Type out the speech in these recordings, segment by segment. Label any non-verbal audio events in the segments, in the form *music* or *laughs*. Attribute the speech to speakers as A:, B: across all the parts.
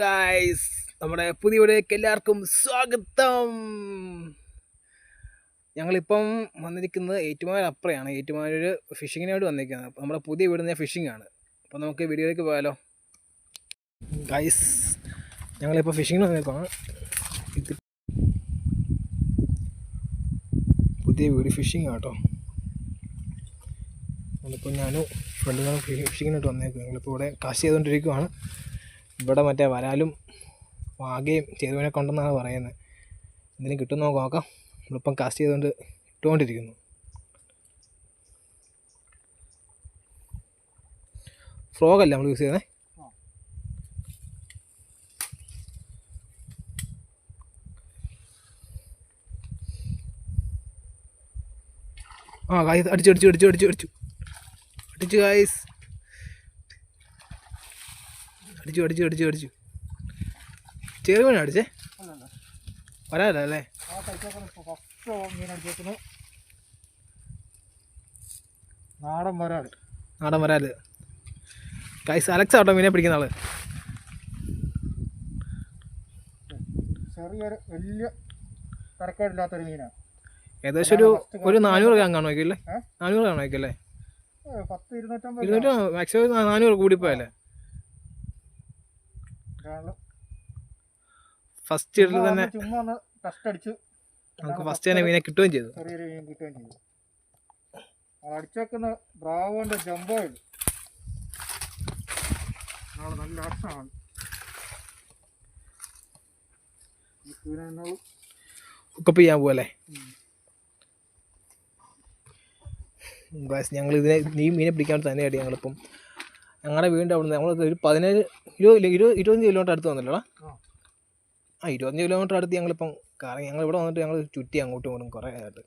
A: Guys നമ്മുടെ പുതിയവിടേക്ക് എല്ലാവർക്കും സ്വാഗതം. ഞങ്ങളിപ്പം വന്നിരിക്കുന്നത് ഏറ്റുമാനൂർ അപ്പുറയാണ്. ഏറ്റുമാനൂർ ഫിഷിങ്ങിനോട് വന്നിരിക്കുന്നത് അപ്പോൾ നമ്മുടെ പുതിയ വീട് ഫിഷിംഗ് ആണ് അപ്പോൾ നമുക്ക് വീഡിയോയിലേക്ക് പോയാലോ? ഗൈസ് ഞങ്ങളിപ്പോൾ ഫിഷിങ്ങിന് വന്നിരിക്കുകയാണ് പുതിയ വീട് ഫിഷിംഗ് ആട്ടോ അതിപ്പോൾ ഞാനും ഫ്രണ്ടുകളും ഫിഷിങ്ങിനായിട്ട് വന്നേക്കും ഞങ്ങളിപ്പോൾ ഇവിടെ കാശ് ചെയ്തുകൊണ്ടിരിക്കുവാണ്. ഇവിടെ മറ്റേ വരാലും വാഗയും ചെയ്തവനെ കൊണ്ടെന്നാണ് പറയുന്നത്. എന്തെങ്കിലും കിട്ടും നമുക്ക് നോക്കാം. നമ്മളിപ്പം കാസ്റ്റ് ചെയ്തുകൊണ്ട് ഇട്ടുകൊണ്ടിരിക്കുന്നു. ഫ്രോഗല്ല നമ്മൾ യൂസ് ചെയ്യുന്നത് ആ കായ് അടിച്ചു അടിച്ചു അടിച്ചു അടിച്ചു അടിച്ചു. അടിച്ചു കായ്സ് അടിച്ചു അടിച്ചു അടിച്ചു അടിച്ചു. ചെറിയ മീൻ അടിച്ചേ? വരാല്ല അല്ലേ?
B: നാടൻ വരാട്
A: നാടൻ വരാൽ. കൈസ് അലക്സ് ആട്ടോ മീനെ പിടിക്കുന്ന ആൾ.
B: ചെറിയൊരു വലിയ തരക്കേടില്ലാത്തൊരു മീനാണ്
A: ഏകദേശം ഒരു ഒരു നാനൂറ് ഗ്രാം കാണുമായിരിക്കും അല്ലേ? നാനൂറ് കാണുമായിരിക്കും അല്ലേ?
B: ഏ, പത്ത് ഇരുന്നൂറ്റമ്പത്
A: ഇരുന്നൂറ്റി മാക്സിമം നാനൂറ് കൂടിപ്പോയല്ലേ. ഫസ്റ്റ്
B: ഇയറിൽ
A: തന്നെ
B: ചുമ്മാ ഒന്ന് ടെസ്റ്റ് അടിച്ചു
A: നമുക്ക് ഫസ്റ്റ് തന്നെ മീനെ കിട്ടുകയും ചെയ്തു.
B: ചെറിയൊരു മീൻ കിട്ടുകയും ചെയ്തു. അടിച്ചേക്കുന്ന ബ്രാവോന്റെ ജംബോ ഇത് നല്ല ആക്ഷനാണ്
A: ഹുക്കപ്പ് ചെയ്യാൻ പോവല്ലേ? ഞങ്ങൾ ഇതിനെ ഈ മീനെ പിടിക്കാൻ തന്നെയായിട്ട് ഞങ്ങളിപ്പം ഞങ്ങളുടെ വീണ്ടും അവിടെ നിന്ന് ഞങ്ങൾ ഒരു പതിനേഴ് ഇരുപത് ഇരുപത് ഇരുപത്തഞ്ച് കിലോമീറ്റർ അടുത്ത് വന്നില്ലടാ
B: ആ.
A: ആ ഇരുപത്തഞ്ച് കിലോമീറ്റർ അടുത്ത് ഞങ്ങളിപ്പം കറങ്ങി ഞങ്ങൾ ഇവിടെ വന്നിട്ട് ഞങ്ങൾ ചുറ്റി അങ്ങോട്ടും ഇങ്ങോട്ടും കുറേ ആയിട്ട്.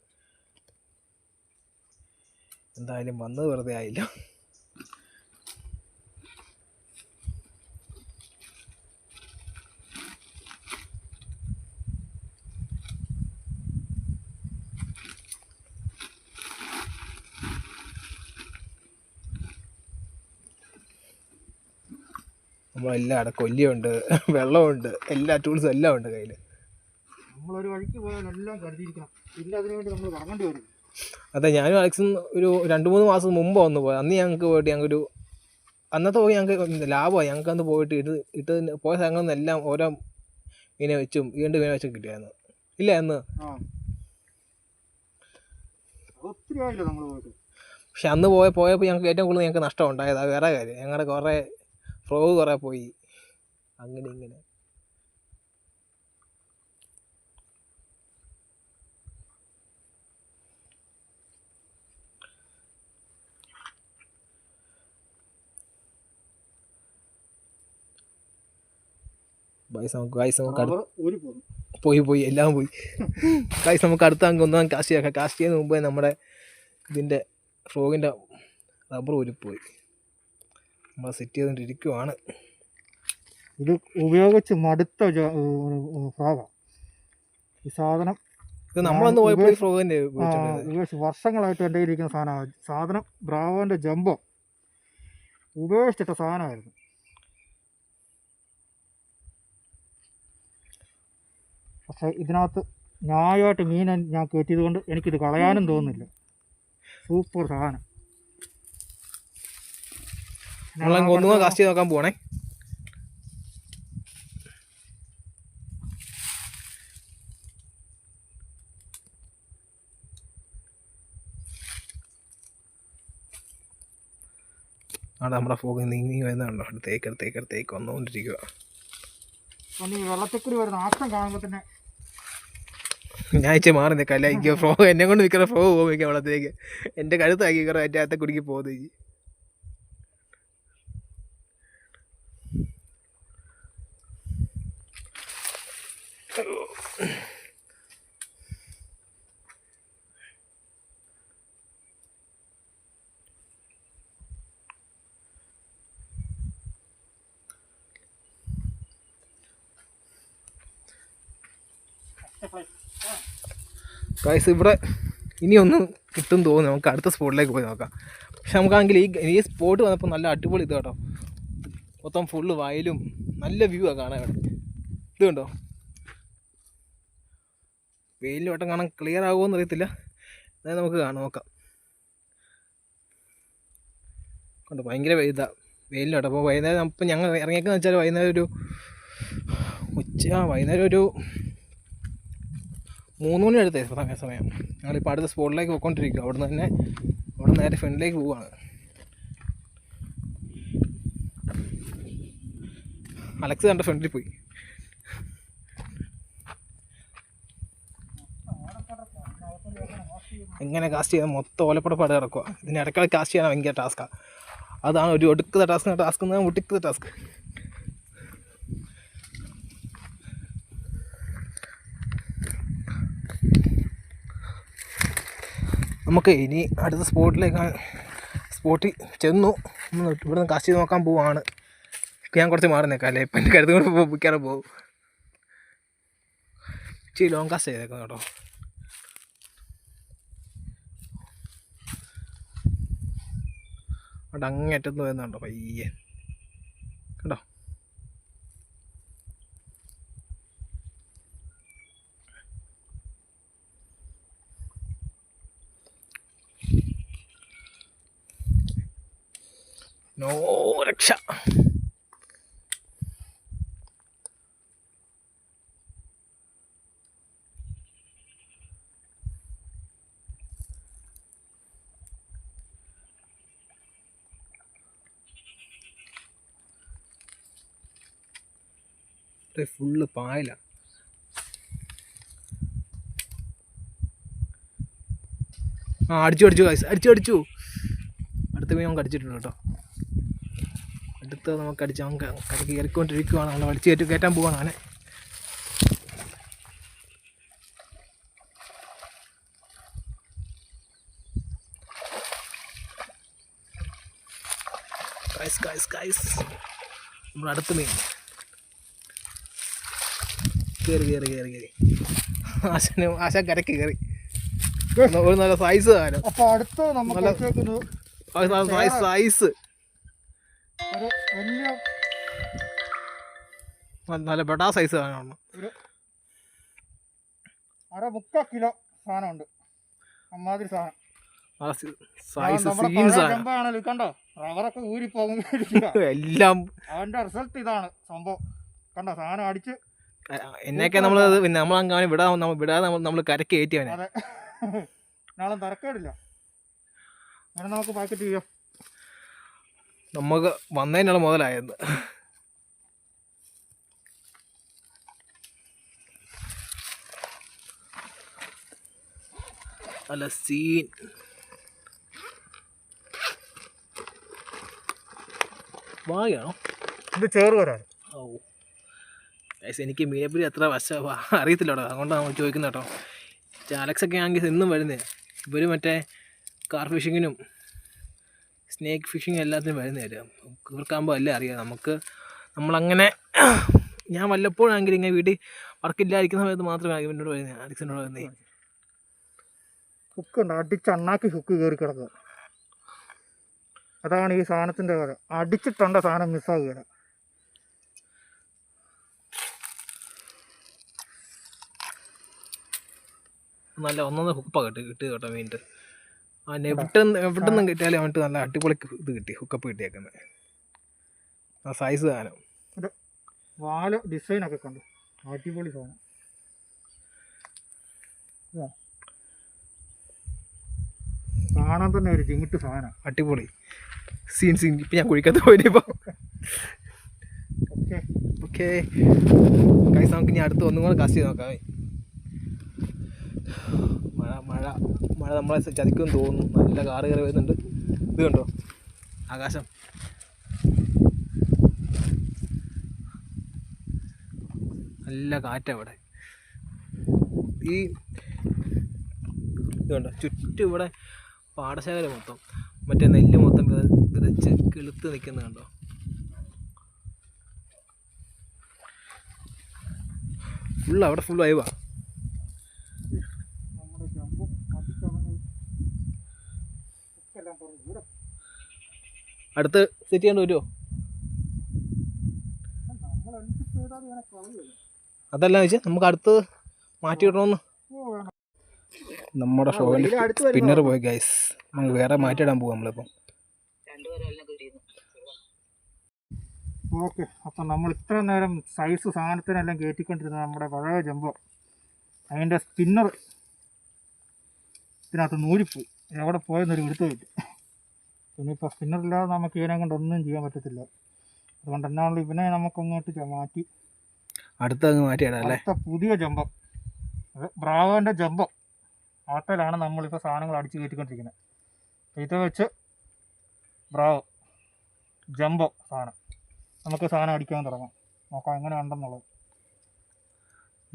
A: എന്തായാലും വന്നത് വെറുതെ ആയില്ല. നമ്മളെല്ലാം അവിടെ കൊല്ലിയുണ്ട് വെള്ളമുണ്ട് എല്ലാ ടൂൾസും എല്ലാം ഉണ്ട് കയ്യിൽ
B: നമ്മളൊരു വഴിക്ക് പോയാൽ എല്ലാം കരുതിയിരിക്കണം. പിന്നെ അതിനുവേണ്ടി നമ്മൾ കറങ്ങേണ്ടി വരും.
A: അതെ ഞാനും അലക്സും ഒരു രണ്ട് മൂന്ന് മാസം മുമ്പ് വന്നു പോയത് അന്ന് ഞങ്ങൾക്ക് പോയിട്ട് ഞങ്ങൾക്കൊരു അന്നത്തെ പോയി ഞങ്ങൾക്ക് ലാഭമായി. ഞങ്ങൾക്ക് അന്ന് പോയിട്ട് ഇത് ഇട്ട് പോയ സ്ഥലങ്ങളിൽ നിന്നെല്ലാം ഓരോ മീനെ വെച്ചും രണ്ട് മീനെ വെച്ചും കിട്ടിയായിരുന്നു. ഇല്ല അന്ന്? പക്ഷെ അന്ന് പോയ പോയപ്പോൾ ഞങ്ങൾക്ക് ഏറ്റവും കൂടുതൽ ഞങ്ങൾക്ക് നഷ്ടം ഉണ്ടായത്. വേറെ കാര്യം. ഞങ്ങളുടെ കുറേ ഫ്രോഗ് കുറേ പോയി. അങ്ങനെ ഇങ്ങനെ. ഗൈസ് നമുക്ക് ഗൈസ് നമുക്ക് പോയി പോയി എല്ലാം പോയി. ഗൈസ് നമുക്ക് അടുത്ത അങ്ങ് ഒന്നാം കാസ്റ്റ് ചെയ്യാം കാസ്റ്റ് ചെയ്യുന്ന മുമ്പേ നമ്മുടെ ഇതിന്റെ ഫ്രോഗിന്റെ റബ്ബർ ഊരിപ്പോയി. നമ്മൾ സെറ്റ് ചെയ്തുകൊണ്ടിരിക്കുവാണ്
B: ഇത് ഉപയോഗിച്ച് മടുത്ത ഫ്രോഗാണ് ഈ സാധനം
A: ഇത് നമ്മളൊന്ന് പോയപ്പോൾ ഈ ഫ്രോഗിന്റെ
B: ഉപയോഗിച്ച് വർഷങ്ങളായിട്ട് എന്റെ ഇരിക്കുന്ന സാധനമാണ് സാധനം ബ്രാവോന്റെ ജംബോ. ഉപയോഗിച്ചിട്ട സാധനമായിരുന്നു. പക്ഷെ ഇതിനകത്ത് ന്യായമായിട്ട് മീൻ ഞാൻ കയറ്റിയത് കൊണ്ട് എനിക്കിത് കളയാനും തോന്നുന്നില്ല. സൂപ്പർ സാധനം.
A: നമ്മളങ്ങ് ഒന്നുകൂടെ കാസ്റ്റ് ചെയ്ത് നോക്കാൻ പോവാണേ. അവിടെ നമ്മുടെ ഫോഗ് നീങ്ങി വരുന്നുണ്ടോ അടുത്തേക്ക് അടുത്തേക്ക് അടുത്തേക്ക് വന്നുകൊണ്ടിരിക്കുക
B: വെള്ളത്തിക്കുറി വരുന്ന ആക്കം കാണുമ്പോൾ തന്നെ
A: ഞാൻ ഇച്ചിരി മാറി നിൽക്കല്ല എനിക്ക് ഫ്രോ എന്നെ കൊണ്ട് നിൽക്കുന്ന ഫ്രോ പോകുമ്പോഴേക്കും വെള്ളത്തിലേക്ക് എന്റെ കഴുത്താക്കി കയറി എന്റെ അകത്തെ കുടുക്കി പോകുന്നത്. ഗൈസ് ഇവിടെ ഇനിയൊന്നും കിട്ടും തോന്നുന്നു. നമുക്ക് അടുത്ത സ്പോട്ടിലേക്ക് പോയി നോക്കാം. പക്ഷെ നമുക്കാണെങ്കിൽ ഈ ഈ സ്പോട്ട് വന്നപ്പോൾ നല്ല അടിപൊളി ഇത് കേട്ടോ. മൊത്തം ഫുള്ള് വയലും നല്ല വ്യൂ ആ കാണാൻ ഇവിടെ. ഇത് കണ്ടോ? വെയിലിന് വട്ടം കാണാൻ ക്ലിയർ ആകുമോന്ന് അറിയത്തില്ല. അതായത് നമുക്ക് കാണാം നോക്കാം. കണ്ടോ ഭയങ്കര ഇതാ വെയിലിന് വട്ടം. അപ്പോൾ വൈകുന്നേരം ഇപ്പം ഞങ്ങൾ ഇറങ്ങിയേക്കെന്ന് വെച്ചാൽ വൈകുന്നേരം ഒരു ഉച്ച വൈകുന്നേരം ഒരു മൂന്ന് മണി അടുത്തേ സമയം സമയം. ഞങ്ങളിപ്പോൾ അടുത്ത സ്പോട്ടിലേക്ക് പോയിക്കൊണ്ടിരിക്കുക. അവിടെ നിന്ന് തന്നെ അവിടെ നേരെ ഫ്രണ്ടിലേക്ക് പോവുകയാണ് അലക്സ് കണ്ട ഫ്രണ്ടിൽ പോയി. എങ്ങനെ കാസ്റ്റ് ചെയ്യാൻ മൊത്തം ഓലപ്പടപ്പാട് കിടക്കുക ഇതിന് ഇടയ്ക്കിടെ കാസ്റ്റ് ചെയ്യാൻ ഭയങ്കര ടാസ്ക്കാണ് അതാണ് ഒരു ഒടുക്കുന്ന ടാസ്ക് ടാസ്ക് എന്ന് ഒടുക്കുന്ന ടാസ്ക് നമുക്ക് ഇനി അടുത്ത സ്പോട്ടിലേക്ക് സ്പോട്ടിൽ ചെന്നു. ഇവിടെ നിന്ന് കാസ്റ്റ് ചെയ്ത് നോക്കാൻ പോവാണ്. ഞാൻ കുറച്ച് മാറി നിൽക്കാം അല്ലേ ഇപ്പം എന്റെ കരുതുകൊണ്ട് പോകാൻ പോകും ഇച്ചിരി ലോങ് കാസ്റ്റ് ചെയ്തേക്കുന്നു കേട്ടോ. അവിടെ അങ്ങേറ്റത്ത് വരുന്നുണ്ടോ പയ്യെ? ഫുള്ള് പായലാണ് ആ അടിച്ചു അടിച്ചു കാശ് അടിച്ചു അടിച്ചു. അടുത്ത മീൻ നമുക്ക് അടിച്ചിട്ടുണ്ട് കേട്ടോ. അടുത്ത് നമുക്ക് അടിച്ച് നമുക്ക് കരക്ക് കയറിക്കൊണ്ടിരിക്കുവാണ്. നമ്മൾ വലിച്ചു കയറ്റി കയറ്റാൻ പോവാണ് അങ്ങനെ ഗൈസ് ഗൈസ് ഗൈസ് നമ്മൾ അടുത്ത മീൻ. കയറി കയറി കയറി കയറി ആശന് ആശാൻ കരക്ക് കയറി ഒരു നല്ല സൈസ് കാലം
B: അപ്പൊ അടുത്ത്
A: സൈസ് നല്ല ബെട്ടാ സൈസ്
B: ഒരു അര മുക്കാ കിലോ സാധനമുണ്ട്. അമ്മാതിരി സാധനം. കണ്ടോ?
A: എല്ലാം
B: അവന്റെ റിസൾട്ട് ഇതാണ് സംഭവം. കണ്ടോ? സാധനം അടിച്ച്
A: എന്നൊക്കെ നമ്മൾ പിന്നെ നമ്മൾ അങ്ങനെ നമ്മൾ വിടാതെ നമ്മൾ കരക്ക് കയറ്റി അവനെ. *laughs*
B: നാളെ തരക്കേടില്ല നമുക്ക് പാക്കറ്റ് ചെയ്യാം.
A: നമുക്ക് വന്നതിനുള്ള മുതലായത് അല്ല സീൻ വാങ്ങാണോ
B: ഇത് ചേർ വരാൻ.
A: ഓ ഗൈസ് എനിക്ക് മീനെപ്പറ്റി അത്ര വശ *laughs* അറിയത്തില്ല കേട്ടോ അതുകൊണ്ടാണ് നമ്മൾ ചോദിക്കുന്നത് കേട്ടോ. ചാലക്സൊക്കെ ആണെങ്കിൽ ഇന്നും വരുന്നത് ഇവർ മറ്റേ കാർ ഫിഷിങ്ങിനും സ്നേക്ക് ഫിഷിങ് എല്ലാത്തിനും വരുന്നവർ ഇവർക്കാകുമ്പോൾ അല്ലേ അറിയാം. നമുക്ക് നമ്മളങ്ങനെ *clears throat* ഞാൻ വല്ലപ്പോഴാണെങ്കിൽ ഇങ്ങനെ വീട്ടിൽ വർക്കില്ലായിരിക്കുന്ന സമയത്ത് മാത്രമേ ഇവനോട് വരുന്നത് അലക്സിനോട് വരുന്നേ
B: ഹുക്ക് ഉണ്ട്? അടിച്ച് അണ്ണാക്കി ഹുക്ക് കയറി കിടക്കുക. അതാണ് ഈ സാധനത്തിന്റെ കഥ. അടിച്ചിട്ടുണ്ട് സാധനം മിസ്സാകുക
A: നല്ല ഒന്നൊന്ന് ഹുക്കപ്പ കിട്ടി കിട്ടി കേട്ടോ മീന്റെ ആ എവിടെ എവിടെ നിന്നും കിട്ടിയാലും അവൻട്ട് നല്ല അടിപൊളി ഇത് കിട്ടി ഹുക്കപ്പ് കിട്ടിയേക്കുന്നത് ആ സൈസ് സാധനം.
B: വാല ഡിസൈനൊക്കെ കണ്ടു. അടിപൊളി സാധനം. കാണാൻ തന്നെ ഒരു ചിമിട്ട് സാധനം.
A: അടിപൊളി. സീൻ സീൻ ഇപ്പം ഞാൻ കുഴിക്കാത്ത പോയിപ്പോൾ
B: ഓക്കെ
A: ഓക്കെ കൈസ് നമുക്ക് ഇനി അടുത്ത് ഒന്നും കൂടെ കാസ്റ്റ് ചെയ്ത് നോക്കാം. മഴ മഴ മഴ നമ്മളെ ചതിക്കും തോന്നുന്നു നല്ല കാറ് കയറി വരുന്നുണ്ട്. ഇത് കണ്ടോ? ആകാശം. നല്ല കാറ്റാണ് ഇവിടെ ഈ ഇത് കണ്ടോ? ചുറ്റും ഇവിടെ പാടശേഖര മൊത്തം. മറ്റേ നെല്ല് മൊത്തം വിത വിതച്ച് കിളുത്ത് നിൽക്കുന്നത് കണ്ടോ? ഫുള്ള് അവിടെ ഫുൾ വൈവാ
B: നമ്മുടെ ജമ്പും അടിച്ചവന് ഹുക്കെല്ലാം പറഞ്ഞു ഇവിടെ
A: അടുത്ത് സെറ്റ് ചെയ്യേണ്ടി വരുമോ അതല്ല വെച്ചാൽ നമുക്ക് അടുത്ത് മാറ്റി ഇടണമെന്ന് നമ്മുടെ
B: വരുന്നോ?
A: സ്പിന്നർ പോയി ഗൈസ് നമുക്ക് വേറെ മാറ്റിയിടാൻ പോകാം നമ്മളിപ്പം.
B: ഓക്കെ അപ്പം നമ്മൾ ഇത്ര നേരം സൈസ് സാധനത്തിനെല്ലാം കയറ്റിക്കൊണ്ടിരുന്ന നമ്മുടെ പഴയ ജമ്പോ അതിന്റെ സ്പിന്നർ ഇതിനകത്ത് നൂരിപ്പോയി എവിടെ പോയെന്നൊരു എടുത്തില്ല ഇനിയിപ്പോൾ സ്പിന്നറില്ലാതെ നമുക്ക് ഇവനെ കൊണ്ട് ഒന്നും ചെയ്യാൻ പറ്റത്തില്ല. അതുകൊണ്ട് എന്നാണല്ലോ ഇവനെ നമുക്ക് അങ്ങോട്ട് ചെ- മാറ്റി.
A: അടുത്ത്
B: പുതിയ ജമ്പം. ബ്രാവോന്റെ ജമ്പം. അവത്തലാണ് നമ്മളിപ്പോൾ സാധനങ്ങൾ അടിച്ച് കയറ്റിക്കൊണ്ടിരിക്കുന്നത്. ഇത് വെച്ച് ബ്രാവോ ജമ്പോ സാധനം. നമുക്ക് സാധനം അടിക്കാൻ തുടങ്ങാം. നോക്കാം എങ്ങനെ ഉണ്ടെന്നുള്ളത്.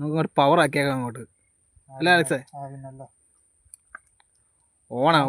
A: നമുക്ക് ഒരു പവർ ആക്കിയേക്കാം അങ്ങോട്ട്. അല്ലേ അലക്സേ? ഓണാ ഓണ്.